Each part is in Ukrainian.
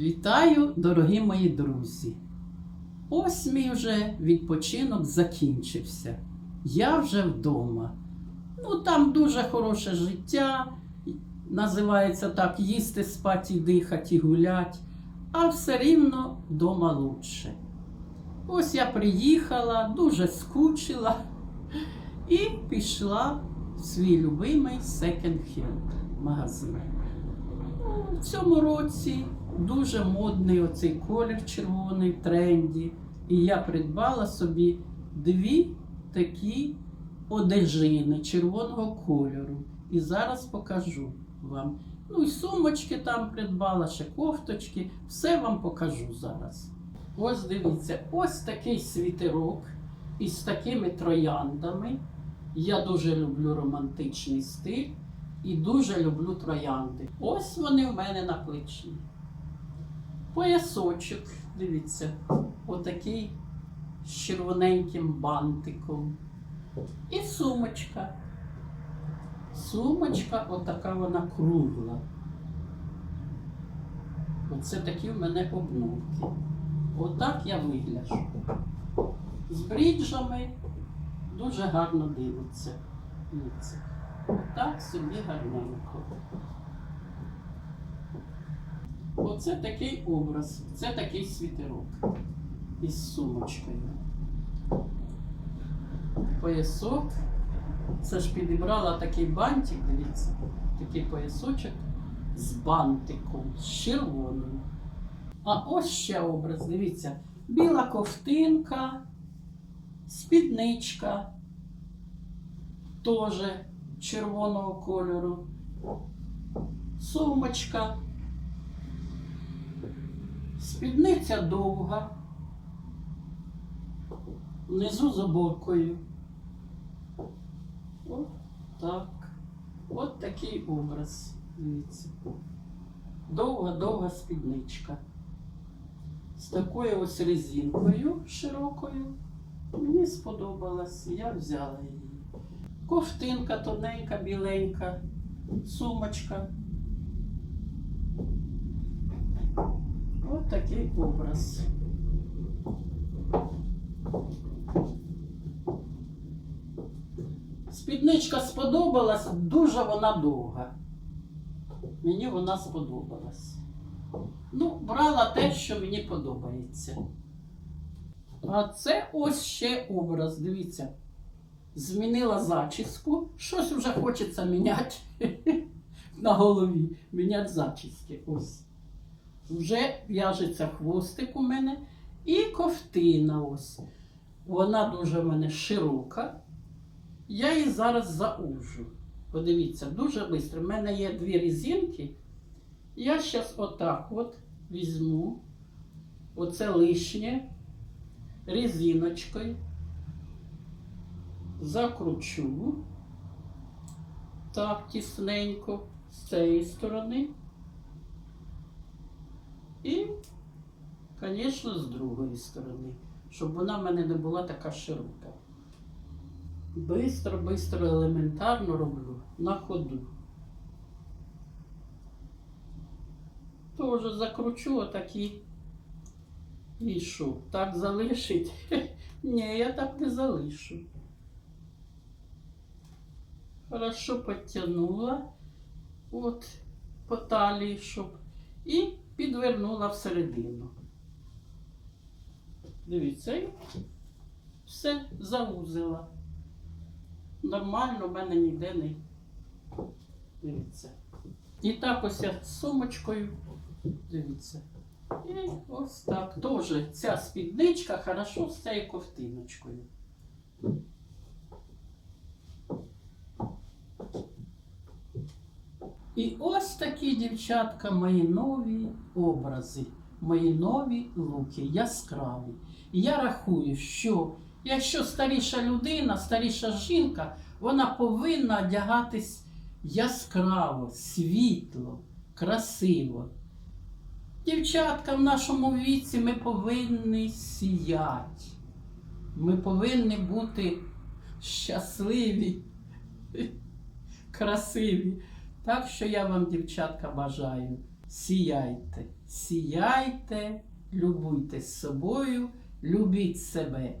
Вітаю, дорогі мої друзі! Ось мій вже відпочинок закінчився. Я вже вдома. Ну, там дуже хороше життя, називається так їсти, спати, дихати, гулять, а все рівно вдома лучше. Ось я приїхала, дуже скучила і пішла в свій любимий секонд-хенд магазин. Ну, В цьому році дуже модний оцей колір червоний тренді. І я придбала собі дві такі одежини червоного кольору. І зараз покажу вам. Ну і сумочки там придбала, ще кофточки. Все вам покажу зараз. Ось дивіться, ось такий світерок із такими трояндами. Я дуже люблю романтичний стиль і дуже люблю троянди. Ось вони в мене на плечі. Поясочок, дивіться, отакий з червоненьким бантиком. І сумочка. Сумочка, отака вона кругла. Оце такі в мене обновки. Отак я вигляджу. З бріджами дуже гарно дивиться. Дивіться. Так собі гарненько. Оце такий образ, це такий світерок із сумочкою. Поясок. Це ж підібрала такий бантик, дивіться, такий поясочок з бантиком, з червоним. А ось ще образ, дивіться, біла ковтинка, спідничка, теж червоного кольору, сумочка. Спідниця довга, внизу з оборкою. От так. От такий образ. Дивіться. Довга-довга спідничка. З такою ось резинкою широкою. Мені сподобалось, я взяла її. Ковтинка тоненька, біленька, сумочка. Ось такий образ. Спідничка сподобалась, дуже вона довга. Мені вона сподобалась. Ну, брала те, що мені подобається. А це ось ще образ, дивіться. Змінила зачіску. Щось вже хочеться міняти на голові. Міняти зачіски. Ось. Вже в'яжеться хвостик у мене. І ковтина ось. Вона дуже в мене широка. Я її зараз заужу. Подивіться, дуже швидко. У мене є дві резинки. Я зараз отак от візьму. Оце лишнє резиночкою. Закручу. Так, тісненько з цієї сторони. І, звісно, з другої сторони, щоб вона в мене не була така широка. Бистро, бистро, елементарно роблю на ходу. Тоже закручу отакі і що, так залишить? Ні, я так не залишу. Хорошо підтягнула от по талії, щоб і підвернула всередину. Дивіться, і все заузила. Нормально в мене ніде не дивіться. І так ось я з сумочкою. Дивіться. І ось так. Теж ця спідничка хорошо з цією ковтиночкою. І ось такі, дівчатка, мої нові образи, мої нові луки, яскраві. І я рахую, що якщо старіша людина, старіша жінка, вона повинна одягатись яскраво, світло, красиво. Дівчатка, в нашому віці ми повинні сіяти. Ми повинні бути щасливі, красиві. Так що я вам, дівчатка, бажаю. Сіяйте, сіяйте, любуйтесь собою, любіть себе.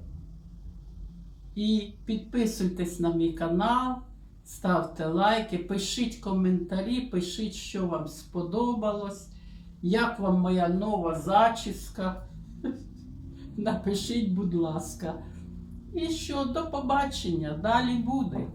І підписуйтесь на мій канал, ставте лайки, пишіть коментарі, пишіть, що вам сподобалось, як вам моя нова зачіска. Напишіть, будь ласка. І що, до побачення, далі буде.